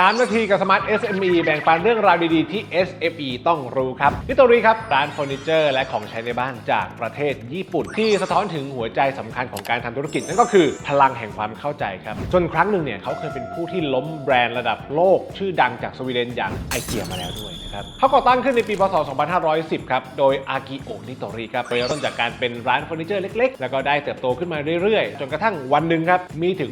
3 นาทีกับสมาร์ท SME แบ่งปันเรื่องราวดีๆที่ SME ต้องรู้ครับนิโตรีครับร้านเฟอร์นิเจอร์และของใช้ในบ้านจากประเทศญี่ปุ่น ที่สะท้อนถึงหัวใจสำคัญของการทำธุรกิจ นั่นก็คือพลังแห่งความเข้าใจครับ จนครั้งหนึ่งเนี่ยเขาเคยเป็นผู้ที่ล้มแบรนด์ระดับโลก ชื่อดังจากสวีเดนอย่างไอเกียมาแล้วด้วยนะครับเขาก่อตั้งขึ้นในปีพศ 2510 ครับ โดยอากิโอนิโตริครับเริ่มจากการเป็นร้านเฟอร์นิเจอร์เล็ก ๆ แล้วก็ได้เติบโตขึ้นมาเรื่อยๆ จนกระทั่งวันหนึ่งครับมีถึง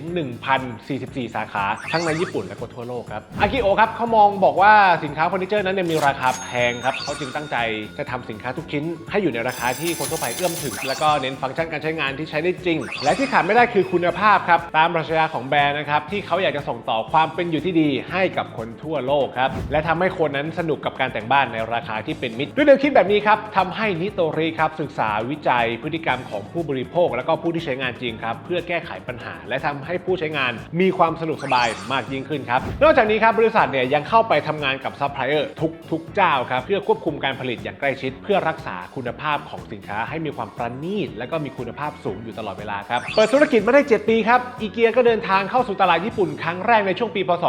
1,044 สาขาทั้งในญี่ปุ่นและก็ทั่วโลกครับอากิโอะครับเขามองบอกว่าสินค้าเฟอร์นิเจอร์นั้นเนี่ยมีราคาแพงครับเขาจึงตั้งใจจะทำสินค้าทุกชิ้น ให้อยู่ในราคาที่คนทั่วไปเอื้อมถึง แล้วก็เน้นฟังก์ชันการใช้งานที่ใช้ได้จริง และที่ขาดไม่ได้คือคุณภาพครับตามปรัชญาของแบรนด์นะครับที่เขาอยากจะส่งต่อความเป็นอยู่ที่ดีให้กับคนทั่วโลกครับและทำให้คนนั้นสนุกกับการแต่งบ้านในราคาที่เป็นมิตรด้วยแนวคิดแบบนี้ครับทำให้นิโตริครับศึกษาวิจัยพฤติกรรมของผู้บริโภค แล้วก็ผู้ที่ใช้งานจริงครับเพื่อแก้ไขปัญหา และทำให้ผู้ใช้งานมีความสะดวกสบายมากยิ่งขึ้นครับนอกจากนี้ครับบริษัทเนี่ยยังเข้าไปทำงานกับซัพพลายเออร์ทุกทุกๆเจ้าครับเพื่อควบคุมการผลิตอย่างใกล้ชิด เพื่อรักษาคุณภาพของสินค้าให้มีความประณีตและก็มีคุณภาพสูงอยู่ตลอดเวลาครับเปิดธุรกิจมาได้ 7 ปีครับอีเกียก็เดินทางเข้าสู่ตลาดญี่ปุ่นครั้งแรกในช่วงปีพศ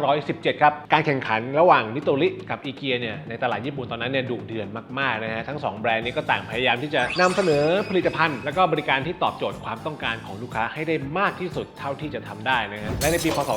2517 ครับการแข่งขันระหว่างนิโตริกับอีเกียเนี่ยในตลาดญี่ปุ่นตอนนั้นเนี่ยดุเดือดมากๆนะฮะทั้งสองแบรนด์นี้ก็ต่างพยายามที่จะนำเสนอผลิตภัณฑ์ และก็บริการที่ตอบโจทย์ความต้องการของลูกค้าให้ได้มากที่สุดเท่าที่จะทำได้นะฮะและในปีพศ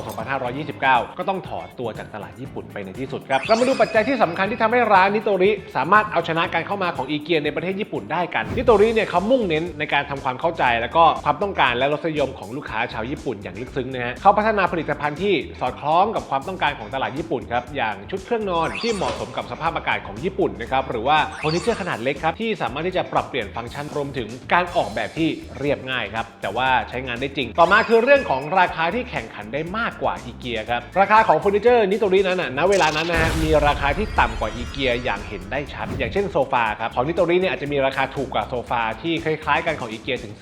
2529 ก็ต้องถอนตัวจากตลาดญี่ปุ่นไปในที่สุดครับเรามาดูปัจจัยที่สำคัญที่ทำให้ร้านนิโตริสามารถเอาชนะการเข้ามาของอีเกียในประเทศญี่ปุ่นได้กันนิโตริเนี่ยเขามุ่งเน้นในการทำความเข้าใจ แล้วก็ความต้องการและรสนิยมของลูกค้าชาวญี่ปุ่นอย่างลึกซึ้งนะฮะเขาพัฒนาผลิตภัณฑ์ที่สอดคล้องกับความต้องการของตลาดญี่ปุ่นครับอย่างชุดเครื่องนอนที่เหมาะสมกับสภาพอากาศของญี่ปุ่นนะครับหรือว่าเฟอร์นิเจอร์ขนาดเล็กครับที่สามารถที่จะปรับเปลี่ยนฟังก์ชันรวมถึงการออกแบบที่เรียบง่ายครับแต่ว่าใช้งานได้จริง ต่อมาคือเรื่องของราคาที่แข่งขันได้มากกว่าอีเกียครับราคาาของเฟอร์นิเจอร์นิโตรินั้นน่ะณเวลานั้นนะฮะมีราคาที่ต่ำกว่าอีเกียอย่างเห็นได้ชัด อย่างเช่นโซฟาครับของนิโตริเนี่ยอาจจะมีราคาถูกกว่าโซฟาที่คล้ายๆ กันของอีเกียถึง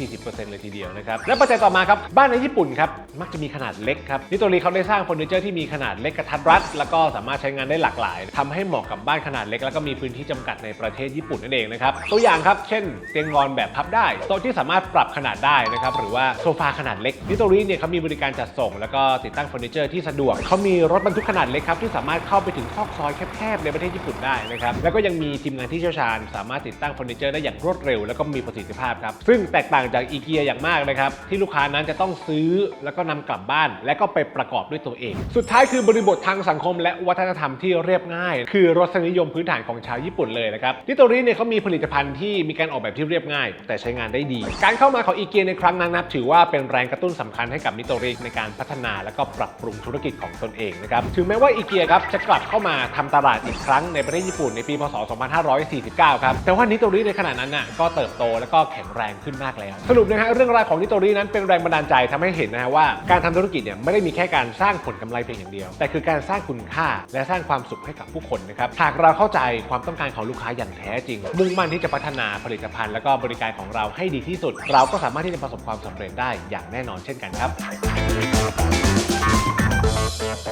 3-40%เลยทีเดียวนะครับและปัจจัยต่อมาครับบ้านในญี่ปุ่นครับมักจะมีขนาดเล็กครับนิโตริเขาได้สร้างเฟอร์นิเจอร์ที่มีขนาดเล็กกระทัดรัด แล้วก็สามารถใช้งานได้หลากหลายทำให้เหมาะกับบ้านขนาดเล็ก แล้วก็มีพื้นที่จำกัดในประเทศญี่ปุ่นนั่นเองนะครับตัวอย่างครับเช่นเตียงนอนแบบพับได้โต๊ะที่สามารถปรับขนาดได้นะครับหรือว่าโซฟาขนาดเล็กนิโตริเนี่ยเขามีบริการจัดส่ง แล้วก็ติดตั้งเฟอร์นิเจอร์ที่สะดวก เขามีรถบรรทุกขนาดเล็กครับที่สามารถเข้าไปถึงซอกซอยแคบๆในประเทศญี่ปุ่นได้นะครับแล้วก็ยังมีทีมงานที่เชี่ยวชาญ สามารถติดตั้งเฟอร์นิเจอร์ได้อย่างรวดเร็ว แล้วก็มีประสิทธิภาพครับซึ่งแตกต่างจากอีเกียอย่างมากนะครับที่ลูกค้านั้นจะต้องซื้อแล้วก็นำกลับบ้าน และก็ไปประกอบด้วยตัวเอง สุดท้ายคือบริบททางสังคม และวัฒนธรรมที่เรียบง่าย คือรสนิยมพื้นฐานของชาวญี่ปุ่นเลยนะครับนิโตริเนี่ยเขามีผลิตภัณฑ์ที่มีการออกแบบที่เรียบง่าย แต่ใช้งานได้ดี การเข้ามาของอีเกียในครั้งนั้นนับถือว่าเป็นแรงกระตุ้นสำคัญให้กับนิโตริในการพัฒนาและก็ปรับปรุงธุรกิจของตนเองนะครับ ถึงแม้ว่าอีเกียครับจะกลับเข้ามาทำตลาดอีกครั้งในประเทศญี่ปุ่นในปีพศ 2549 ครับ แต่ว่านิโตริในขณะนั้นน่ะก็เติบโตและก็แข็งแรงขึ้นมากแล้ว สรุปนะฮะเรื่องราวของนิโตรินั้นเป็นแรงบันดาลใจทำให้เห็นนะฮะว่าการทำธุรกิจเนี่ยไม่ได้มีแค่การสร้างผลกำไรเพียงอย่างเดียว แต่คือการสร้างคุณค่าและสร้างความสุขให้กับผู้คนนะครับหากเราเข้าใจความต้องการของลูกค้าอย่างแท้จริง มุ่งมั่นที่จะพัฒนาผลิตภัณฑ์และก็บริการของเราให้ดีที่สุด เราก็สามารถที่จะประสบความสำเร็จได้อย่างแน่นอนเช่นกันครับ